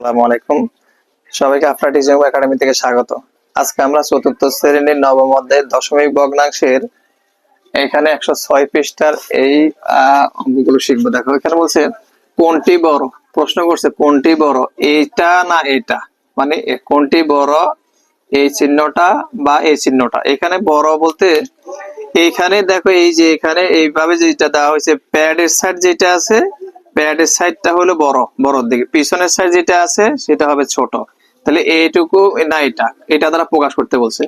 আসসালামু আলাইকুম। সবাইকে আপনার টিচিং একাডেমি থেকে স্বাগত। আজকে আমরা চতুর্থ শ্রেণির নবম অধ্যায়ের দশমিক ভগ্নাংশের এখানে একশো ছয় পৃষ্ঠার এই অঙ্কগুলো শিখব। দেখো, এখানে বলছে, কোনটি বড়? প্রশ্ন করছে, কোনটি বড়? এইটা না এটা মানে কোনটি বড়? এই চিহ্নটা বা এই চিহ্নটা? এখানে বড় বলতে, এইখানে দেখো, এই যে এখানে এইভাবে যেটা দেওয়া হয়েছে, প্যাডের সাইড যেটা আছে প্যাডের সাইডটা হলো বড়, বড়র দিকে। পিছনের সাইড যেটা আছে, সেটা হবে ছোট। তাহলে এইটুকু না এটা এটা দ্বারা প্রকাশ করতে বলছে।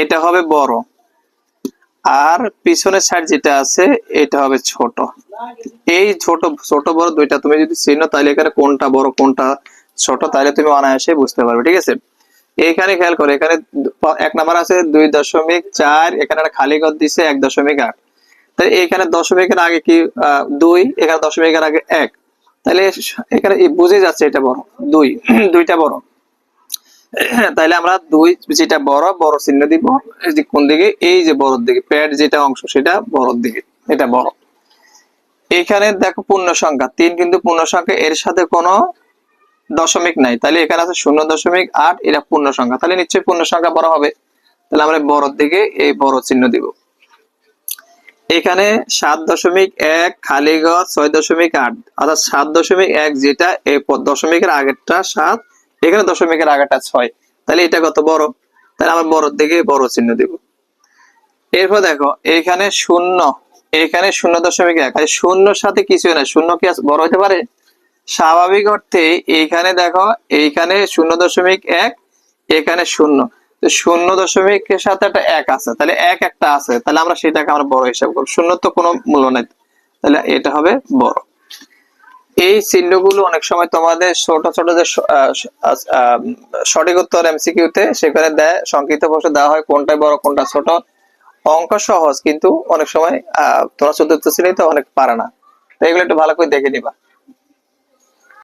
এটা হবে বড়। আর পিছনের সাইড যেটা আছে, এটা হবে ছোট। এই ছোট ছোট বড় দুইটা তুমি যদি চিনো তাহলে এখানে কোনটা বড়, কোনটা ছোট, তাহলে তুমি অনায়াসে বুঝতে পারবে, ঠিক আছে? এখানে খেয়াল করো, এখানে এক নাম্বার আছে দুই দশমিক চার, এখানে একটা খালি ঘর দিছে, এক দশমিক আট। তাহলে এখানে দশমিকের আগে কি দুই, এখানে দশমিকের আগে এক। তাহলে এখানে বুঝে যাচ্ছে এটা বড়, দুই, দুইটা বড়। তাহলে আমরা দুই যেটা বড় বড় চিহ্ন দিব কোন দিকে, এই যে বড়র দিকে, প্যাড যেটা অংশ সেটা বড়র দিকে, এটা বড়। এখানে দেখো পূর্ণ সংখ্যা, তিন কিন্তু পূর্ণ সংখ্যা, এর সাথে কোনো দশমিক নাই। তাহলে এখানে আছে শূন্য দশমিক আট, এটা পূর্ণ সংখ্যা। তাহলে নিশ্চয়ই পূর্ণ সংখ্যা বড় হবে। তাহলে আমরা বড়র দিকে এই বড় চিহ্ন দিব। এখানে সাত দশমিক এক, খালি ঘর ছয় দশমিক আট, অর্থাৎ সাত দশমিক এক যেটা এই দশমিকের আগেরটা সাত, এখানে দশমিকের আগেরটা ছয়। তাহলে এটা কত বড়? তাহলে আমরা বড়র দিকে বড় চিহ্ন দিব। এরপর দেখো, এখানে শূন্য এখানে শূন্য দশমিক এক, আর শূন্যর সাথে কিছু না শূন্য কি বড় হতে পারে? স্বাভাবিক অর্থে এইখানে দেখো এইখানে শূন্য দশমিক এক, এখানে শূন্য। শূন্য দশমিকের সাথে একটা এক আছে, তাহলে এক একটা আছে, তাহলে আমরা সেটাকে আমরা বড় হিসাব করব। শূন্য তো কোনো মূল্য নাই, তাহলে এটা হবে বড়। এই চিহ্নগুলো অনেক সময় তোমাদের ছোট ছোট যে সঠিক উত্তর এমসিকিউতে সেখানে দেয়, সংক্ষিপ্ত প্রশ্ন দেওয়া হয় কোনটা বড়, কোনটা ছোট। অঙ্ক সহজ, কিন্তু অনেক সময়, আহ, তোমরা চতুর্থ শ্রেণীতে অনেক পারে না। তো এগুলো একটু ভালো করে দেখে নিবা।